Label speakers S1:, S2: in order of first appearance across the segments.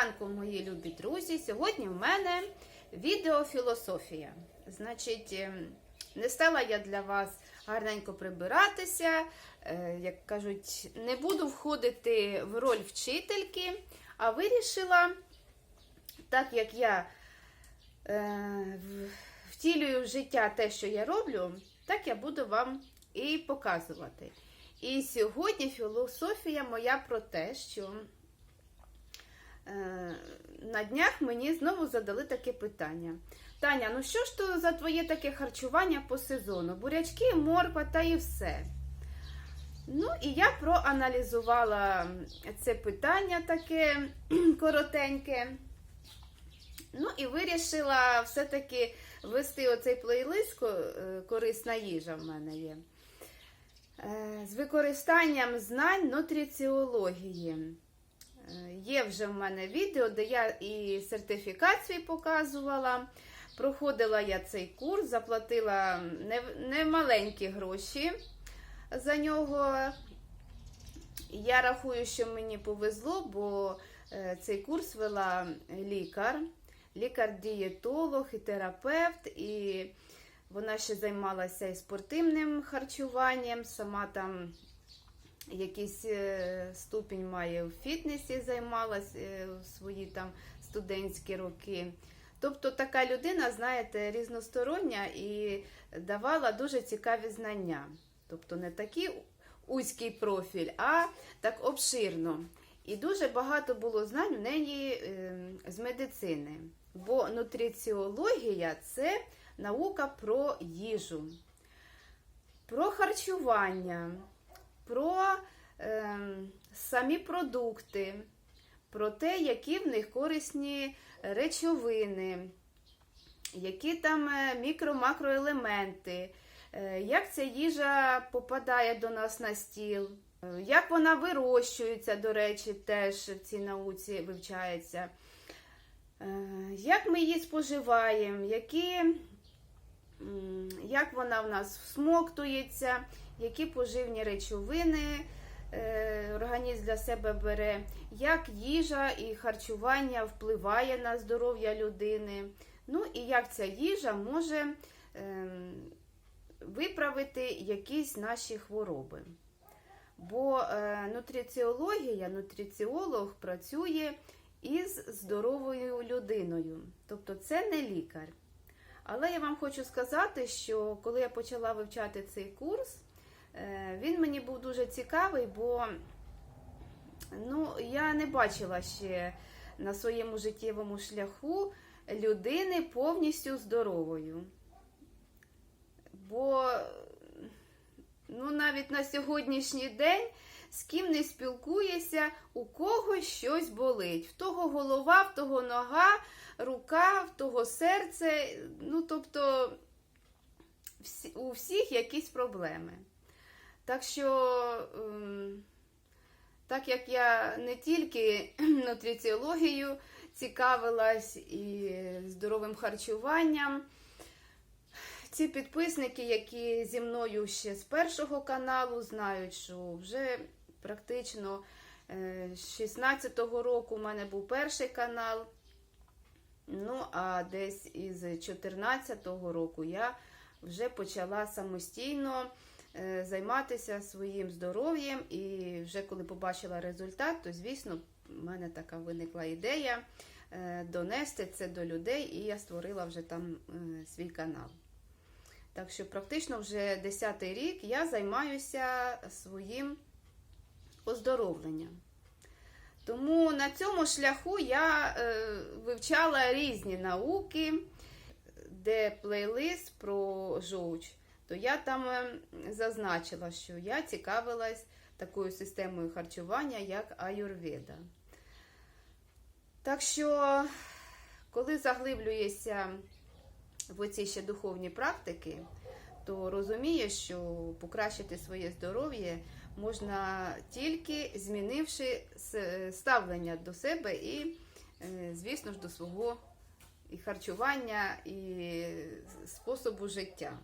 S1: ранку, мої любі друзі. Сьогодні в мене відеофілософія. Значить, ем, не стала я для вас гарненько прибиратися. Е, Як кажуть, не буду входити в роль вчительки, а вирішила, так як я е, втілюю в життя те, що я роблю, так я буду вам і показувати. І сьогодні філософія моя про те, що на днях мені знову задали таке питання. Таня, ну що ж то за твоє таке харчування по сезону? Бурячки, морква та і все. Ну, і я проаналізувала це питання таке коротеньке. Ну і вирішила все-таки вести оцей плейлист е, корисна їжа в мене є. Е, З використанням знань нутриціології. Є вже в мене відео, де я і сертифікацію показувала. Проходила я цей курс, заплатила не- немаленькі гроші за нього. Я рахую, що мені повезло, бо е, цей курс вела лікар, лікар-дієтолог і терапевт, і вона ще займалася і спортивним харчуванням, сама там якийсь е, ступінь має в фітнесі, займалась е, у свої там студентські роки. Тобто така людина, знаєте, різностороння і давала дуже цікаві знання. Тобто не такий узький профіль, а так обширно. І дуже багато було знань у неї е, з медицини. Бо нутриціологія це наука про їжу, про харчування, про е, самі продукти, про те, які в них корисні речовини, які там е, мікро-макроелементи, е, як ця їжа попадає до нас на стіл, е, як вона вирощується, до речі, теж в цій науці вивчається. Е, Як ми її споживаємо, які, як вона в нас всмоктується, які поживні речовини е, організм для себе бере, як їжа і харчування впливає на здоров'я людини. Ну і як ця їжа може ем, виправити якісь наші хвороби. Бо е, нутриціологія, нутриціолог працює із здоровою людиною. Тобто це не лікар. Але я вам хочу сказати, що коли я почала вивчати цей курс, е, він мені був дуже цікавий, бо ну, я не бачила ще на своєму життєвому шляху людини повністю здоровою. Бо ну, навіть на сьогоднішній день з ким не спілкуєшся, у когось щось болить. В того голова, в того нога, рука, в того серце. Ну, тобто у всіх якісь проблеми. Так що, ем, так як я не тільки нутриціологією цікавилась і здоровим харчуванням, ці підписники, які зі мною ще з першого каналу, знають, що вже практично е, з 16-го року у мене був перший канал. Ну, а десь із 14-го року я вже почала самостійно е, займатися своїм здоров'ям. І вже коли побачила результат, то, звісно, в мене така виникла ідея е, донести це до людей, і я створила вже там е, свій канал. Так що практично вже 10 рік я займаюся своїм оздоровленням. Тому на цьому шляху я е, вивчала різні науки, де плейлист про жовч, то я там е, зазначила, що я цікавилась такою системою харчування, як аюрведа. Так що, коли заглиблюєшся в оці ще духовні практики, то розумієш, що покращити своє здоров'я можна тільки змінивши ставлення до себе і, е, звісно ж, до свого і харчування, і способу життя.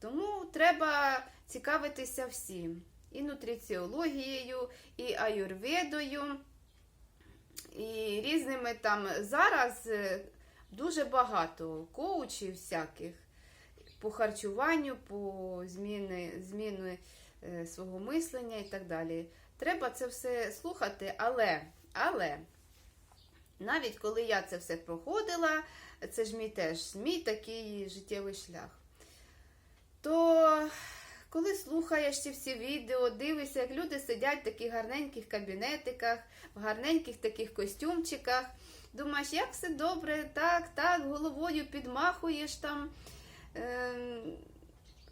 S1: Тому треба цікавитися всім і нутриціологією, і аюрведою, і різними там зараз е, дуже багато коучів всяких по харчуванню, по зміни, зміни е, свого мислення і так далі. Треба це все слухати, але, але навіть коли я це все проходила, це ж мій теж мій такий життєвий шлях. То коли слухаєш ці всі відео, дивишся, як люди сидять в таких гарненьких кабінетиках, в гарненьких таких костюмчиках, думаєш, як все добре, так, так, головою підмахуєш там. Ем,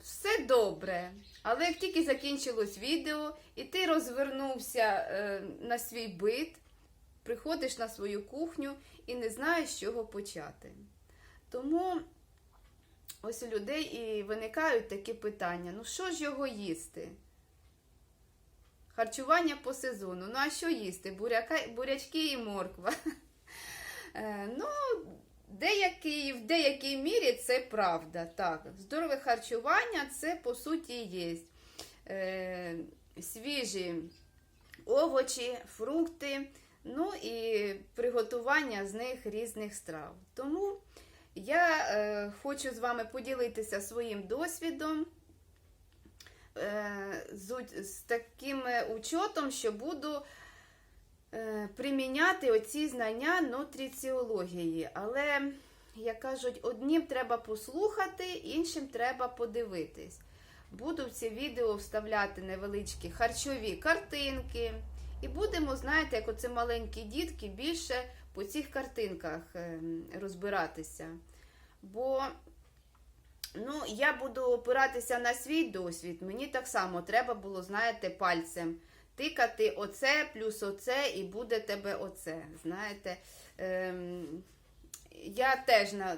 S1: все добре. Але як тільки закінчилось відео, і ти розвернувся е, на свій бит, приходиш на свою кухню і не знаєш, з чого почати. Тому ось у людей і виникають такі питання: ну що ж його їсти? Харчування по сезону. Ну, а що їсти? Буряка, бурячки і морква. Е, ну, деякий, в деякій мірі це правда. Так. Здорове харчування це по суті є. Е, свіжі овочі, фрукти, ну і приготування з них різних страв. Тому я е, хочу з вами поділитися своїм досвідом. е, З, таким е, учотом, що буду приміняти оці знання нутриціології. Але, як кажуть, одним треба послухати, іншим треба подивитись. Буду в ці відео вставляти невеличкі харчові картинки. І будемо, знаєте, як оце маленькі дітки, більше по цих картинках ем, розбиратися. Бо ну, я буду опиратися на свій досвід. Мені так само треба було, знаєте, пальцем тикати оце плюс оце, і буде тебе оце. Знаєте, ем, я теж на,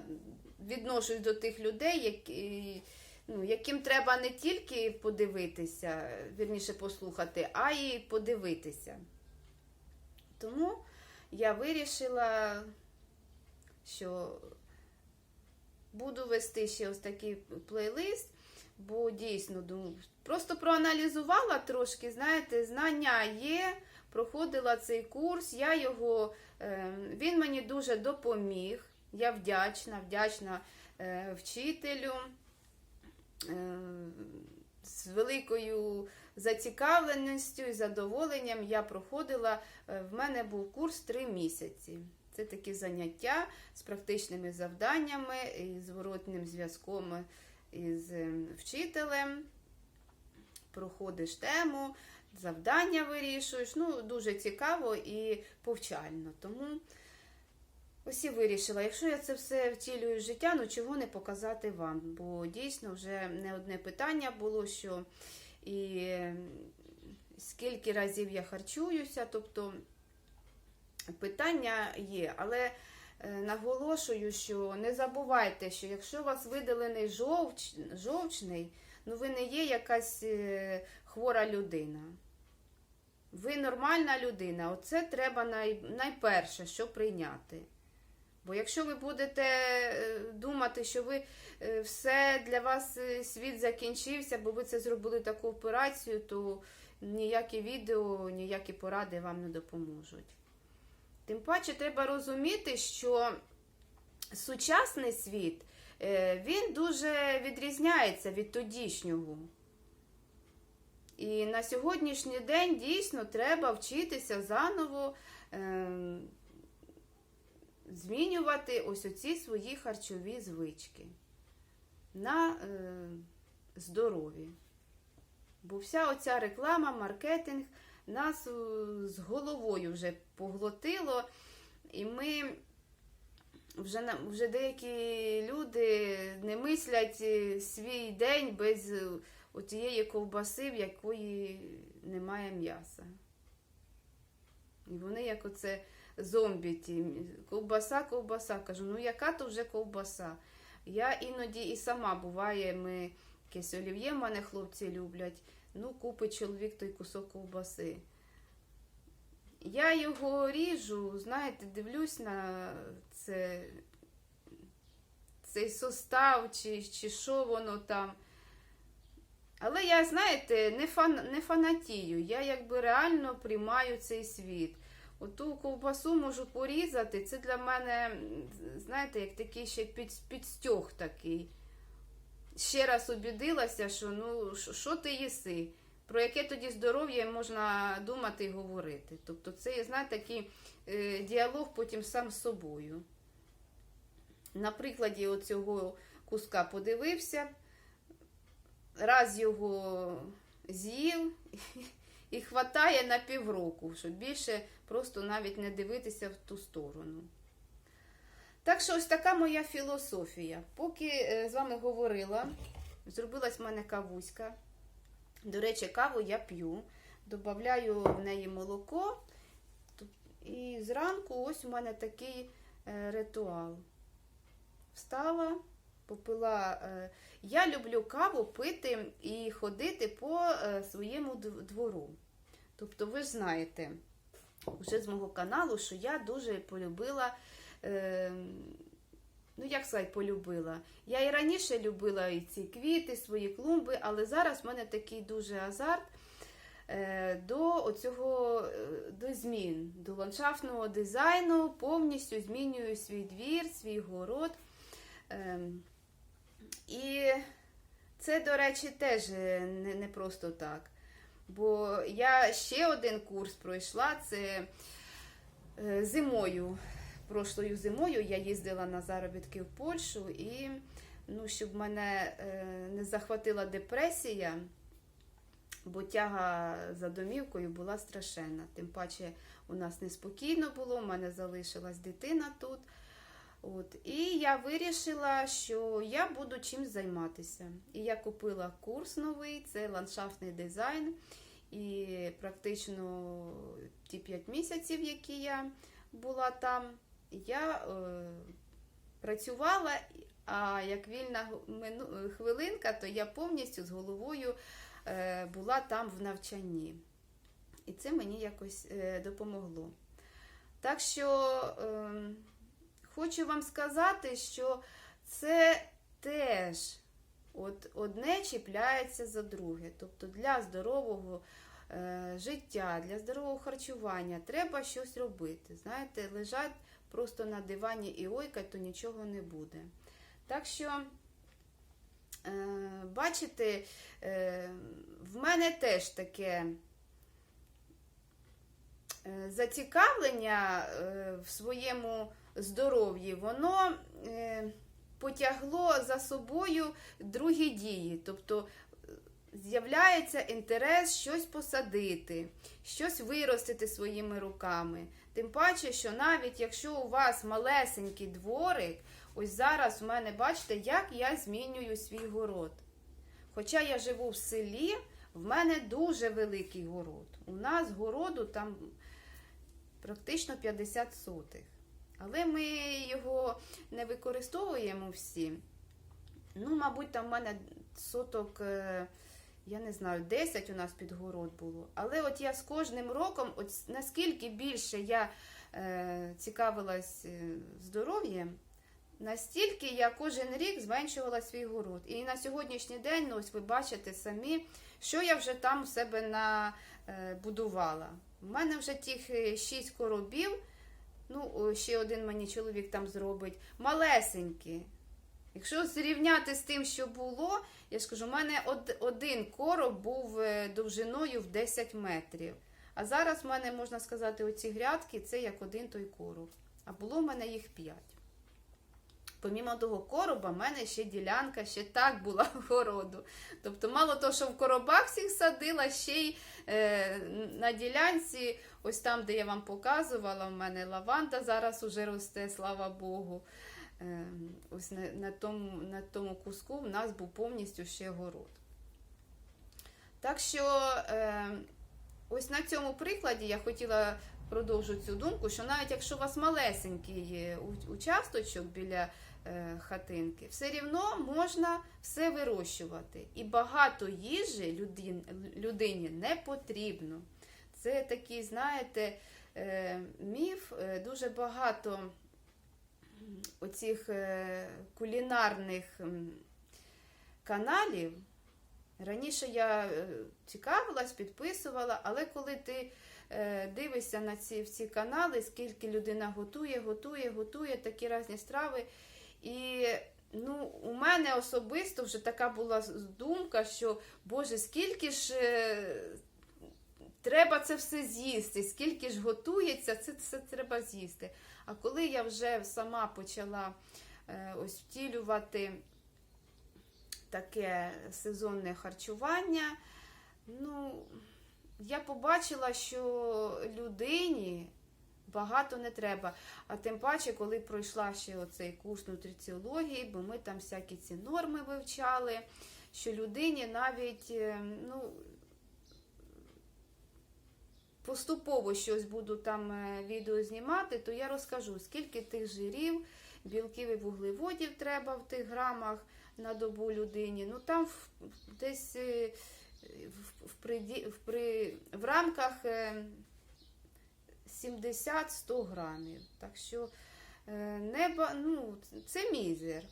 S1: відношусь до тих людей, які, ну, яким треба не тільки подивитися, вірніше послухати, а й подивитися. Тому я вирішила, що буду вести ще ось такий плейлист, бо дійсно думаю, просто проаналізувала трошки, знаєте, знання є, проходила цей курс, я його, е, він мені дуже допоміг. Я вдячна, вдячна е, вчителю. Е, з великою зацікавленістю і задоволенням я проходила. В мене був курс три місяці. Це такі заняття з практичними завданнями і зворотним зв'язком із е, вчителем. Проходиш тему, завдання вирішуєш. Ну, дуже цікаво і повчально. Тому ось і вирішила, якщо я це все втілюю в життя, ну чого не показати вам? Бо дійсно вже не одне питання було, що і е, скільки разів я харчуюся, тобто питання є, але наголошую, що не забувайте, що якщо у вас видалений жовч, жовчний, ну ви не є якась е, хвора людина. Ви нормальна людина. Оце треба най, найперше, що прийняти. Бо якщо ви будете е, думати, що ви е, все для вас е, світ закінчився, бо ви це зробили таку операцію, то ніякі відео, ніякі поради вам не допоможуть. Тим паче треба розуміти, що сучасний світ е, він дуже відрізняється від тодішнього. І на сьогоднішній день дійсно треба вчитися заново е, змінювати ось оці свої харчові звички на е, здорові. Бо вся оця реклама, маркетинг нас з головою вже поглотило, і ми вже, вже деякі люди не мислять е, свій день без е, отієї ковбаси, в якої немає м'яса. І вони як оце зомбі ті. Ковбаса, ковбаса. Кажу, ну яка то вже ковбаса? Я іноді і сама буває, ми якесь олів'є, мене хлопці люблять. Ну, купить чоловік той кусок ковбаси. Я його ріжу, знаєте, дивлюсь на це, цей состав, чи, чи що воно там. Але я, знаєте, не, фан, не фанатію. Я якби реально приймаю цей світ. Оту ковбасу можу порізати. Це для мене, знаєте, як такий ще під, підстьог такий. Ще раз обідилася, що ну що ти їси? Про яке тоді здоров'я можна думати і говорити. Тобто це, знаєте, такий е, діалог потім сам з собою. На прикладі оцього куска подивився, раз його з'їв і хватає на півроку, щоб більше просто навіть не дивитися в ту сторону. Так що ось така моя філософія. Поки е, з вами говорила, зробилась в мене кавуська. До речі, каву я п'ю, додаю в неї молоко. І зранку ось у мене такий е, ритуал. Встала, попила. е, Я люблю каву пити і ходити по своєму двору. Тобто, ви ж знаєте, вже з мого каналу, що я дуже полюбила. Е, Ну, як сказати, полюбила. Я і раніше любила і ці квіти, свої клумби, але зараз в мене такий дуже азарт е, до оцього е, до змін, до ландшафтного дизайну. Повністю змінюю свій двір, свій город. Ем, І це, до речі, теж е, не, просто так. Бо я ще один курс пройшла, це зимою. Прошлою зимою я їздила на заробітки в Польщу і ну, щоб мене е, не захватила депресія, бо тяга за домівкою була страшенна. Тим паче у нас неспокійно було, у мене залишилась дитина тут. От, і я вирішила, що я буду чимось займатися. І я купила курс новий, це ландшафтний дизайн. І практично ті 5 місяців, які я була там, я е, працювала, а як вільна хвилинка, то я повністю з головою е, була там в навчанні. І це мені якось е, допомогло. Так що е, хочу вам сказати, що це теж от одне чіпляється за друге. Тобто для здорового е, життя, для здорового харчування треба щось робити. Знаєте, лежать просто на дивані і ойкать, то нічого не буде. Так що, е, бачите, е, в мене теж таке е, зацікавлення в своєму здоров'ї, воно потягло за собою другі дії. Тобто з'являється інтерес щось посадити, щось виростити своїми руками. Тим паче, що навіть якщо у вас малесенький дворик, ось зараз у мене бачите, як я змінюю свій город. Хоча я живу в селі, в мене дуже великий город. У нас городу там практично 50 сотих. Але ми його не використовуємо всі. Ну, мабуть, там в мене соток, е, я не знаю, 10 у нас під город було. Але от я з кожним роком, от наскільки більше я е, цікавилась е, здоров'ям, настільки я кожен рік зменшувала свій город. І на сьогоднішній день, ну, ось ви бачите самі, що я вже там у себе набудувала. У мене вже тих 6 коробів. Ну, ще один мені чоловік там зробить. Малесенькі. Якщо зрівняти з тим, що було, я ж кажу, у мене один короб був е, довжиною в 10 метрів. А зараз в мене, можна сказати, оці грядки це як один той короб. А було в мене їх 5. Помімо того короба, в мене ще ділянка ще так була в городу. Тобто, мало того, що в коробах всіх садила, ще й е, на ділянці, ось там, де я вам показувала, в мене лаванда зараз уже росте, слава Богу. Е, ось на, на, тому, на тому куску в нас був повністю ще город. Так що, е, ось на цьому прикладі я хотіла продовжу цю думку, що навіть якщо у вас малесенький участочок біля е, хатинки, все рівно можна все вирощувати. І багато їжі людин, людині не потрібно. Це такий, знаєте, е, міф, е, дуже багато оцих е, кулінарних каналів Раніше я е, цікавилась, підписувала, але коли ти е, дивишся на ці, в ці канали, скільки людина готує, готує, готує такі різні страви. І ну, у мене особисто вже така була думка, що Боже, скільки ж треба це все з'їсти, скільки ж готується, це все треба з'їсти. А коли я вже сама почала е, ось втілювати таке сезонне харчування, ну, я побачила, що людині багато не треба. А тим паче, коли пройшла ще оцей курс нутриціології, бо ми там всякі ці норми вивчали, що людині навіть, е, ну, поступово щось буду там е, відео знімати, то я розкажу, скільки тих жирів, білків і вуглеводів треба в тих грамах на добу людині. Ну там десь е, в, приді- в, при, в рамках е, 70-100 грамів. Так що е, неба, ну, це мізер.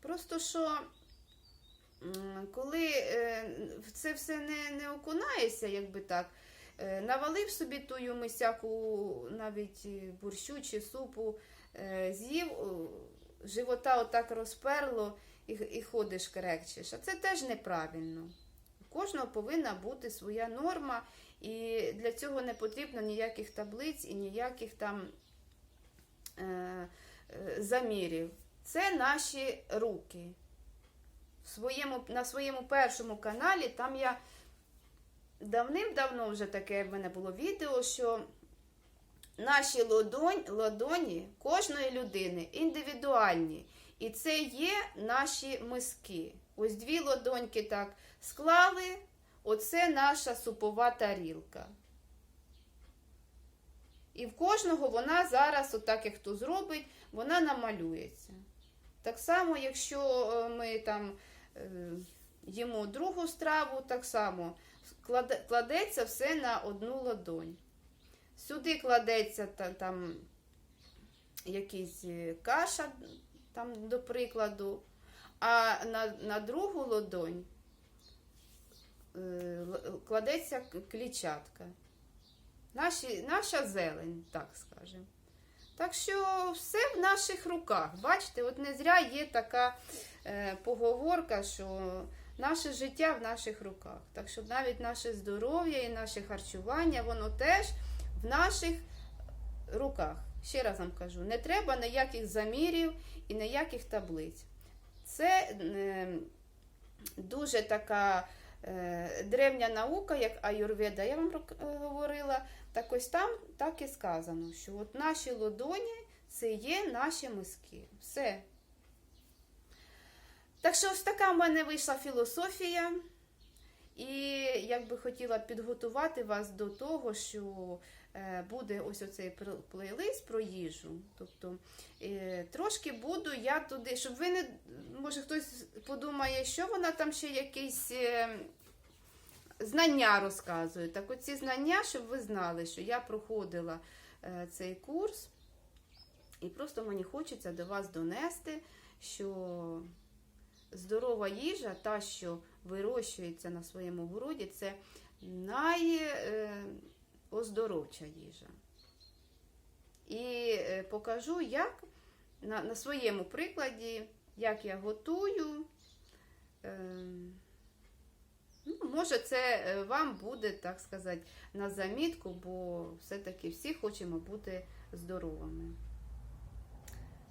S1: Просто що. Коли е, в це все не, не окунаєшся, якби так, е, навалив собі тую мисяку навіть е, борщу чи супу, з'їв, живота отак розперло і, і ходиш крекчеш. А це теж неправильно. У кожного повинна бути своя норма, і для цього не потрібно ніяких таблиць і ніяких там е, е, замірів. Це наші руки. В своєму, на своєму першому каналі там я давним-давно вже таке в мене було відео, що наші ладонь, ладоні кожної людини індивідуальні. І це є наші миски. Ось дві ладоньки так склали, оце наша супова тарілка. І в кожного вона зараз, отак як хто зробить, вона намалюється. Так само, якщо е, ми там їмо другу страву, так само кладеться все на одну ладонь. Сюди кладеться та, там якийсь е, каша, там, до прикладу, а на, на другу ладонь е, кладеться клітчатка. Наші, наша зелень, так скажемо. Так що все в наших руках. Бачите, от не зря є така е, поговорка, що наше життя в наших руках. Так що навіть наше здоров'я і наше харчування, воно теж в наших руках. Ще раз вам кажу, не треба ніяких замірів і ніяких таблиць. Це е, дуже така древня наука, як аюрведа, я вам е, говорила. Так ось там так і сказано, що от наші лодоні це є наші миски. Все. Так що ось така в мене вийшла філософія. І я би хотіла підготувати вас до того, що е, буде ось оцей плейлист про їжу. Тобто е, трошки буду я туди, щоб ви не, може хтось подумає, що вона там ще якісь е, знання розказує. Так оці знання, щоб ви знали, що я проходила цей курс, і просто мені хочеться до вас донести, що здорова їжа, та, що вирощується на своєму городі, це найоздоровча їжа. І е, покажу, як на, на своєму прикладі, як я готую. Ем, Ну, може, це е, вам буде, так сказати, на замітку, бо все-таки всі хочемо бути здоровими.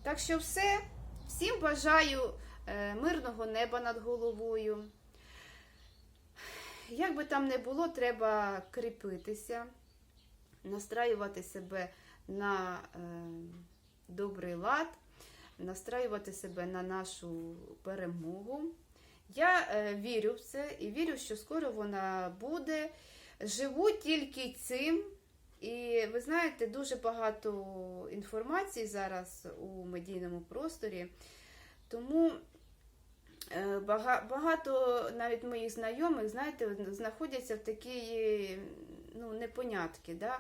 S1: Так що все. Всім бажаю е, мирного неба над головою. Як би там не було, треба кріпитися, настраювати себе на е, добрий лад, настраювати себе на нашу перемогу. Я е, вірю в це і вірю, що скоро вона буде. Живу тільки цим. І ви знаєте, дуже багато інформації зараз у медійному просторі. Тому багато навіть моїх знайомих, знаєте, знаходяться в такій ну, непонятки. Да?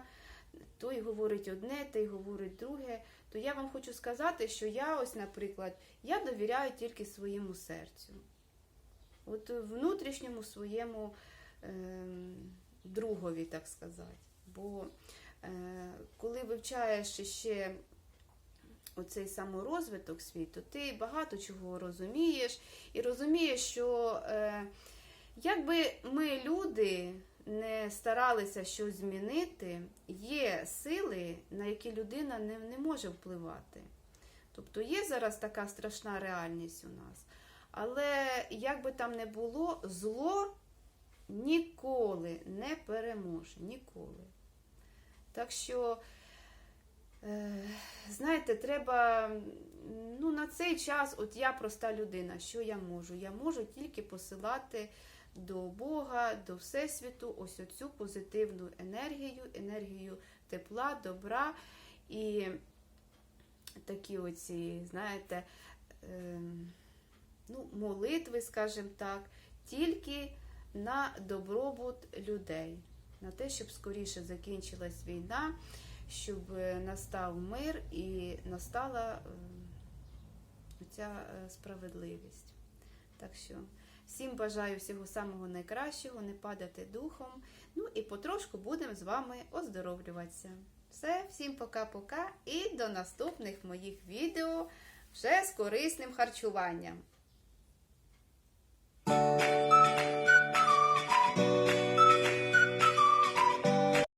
S1: Той говорить одне, той говорить друге. То я вам хочу сказати, що я ось, наприклад, я довіряю тільки своєму серцю. от внутрішньому своєму ем, другові, так сказати. Бо е, коли вивчаєш ще оцей саморозвиток свій, то ти багато чого розумієш, і розумієш, що е, якби ми люди не старалися щось змінити, є сили, на які людина не, не може впливати. Тобто є зараз така страшна реальність у нас. Але як би там не було, зло ніколи не переможе. Ніколи. Так що, знаєте, треба ну, на цей час, от я проста людина, що я можу? Я можу тільки посилати до Бога, до Всесвіту ось оцю позитивну енергію, енергію тепла, добра і такі оці, знаєте, ем, ну, молитви, скажімо так, тільки на добробут людей, на те, щоб скоріше закінчилась війна, щоб е, настав мир і настала ем, ця справедливість. Так що всім бажаю всього самого найкращого, не падати духом. Ну і потрошку будемо з вами оздоровлюватися. Все, всім пока-пока і до наступних моїх відео вже з корисним харчуванням.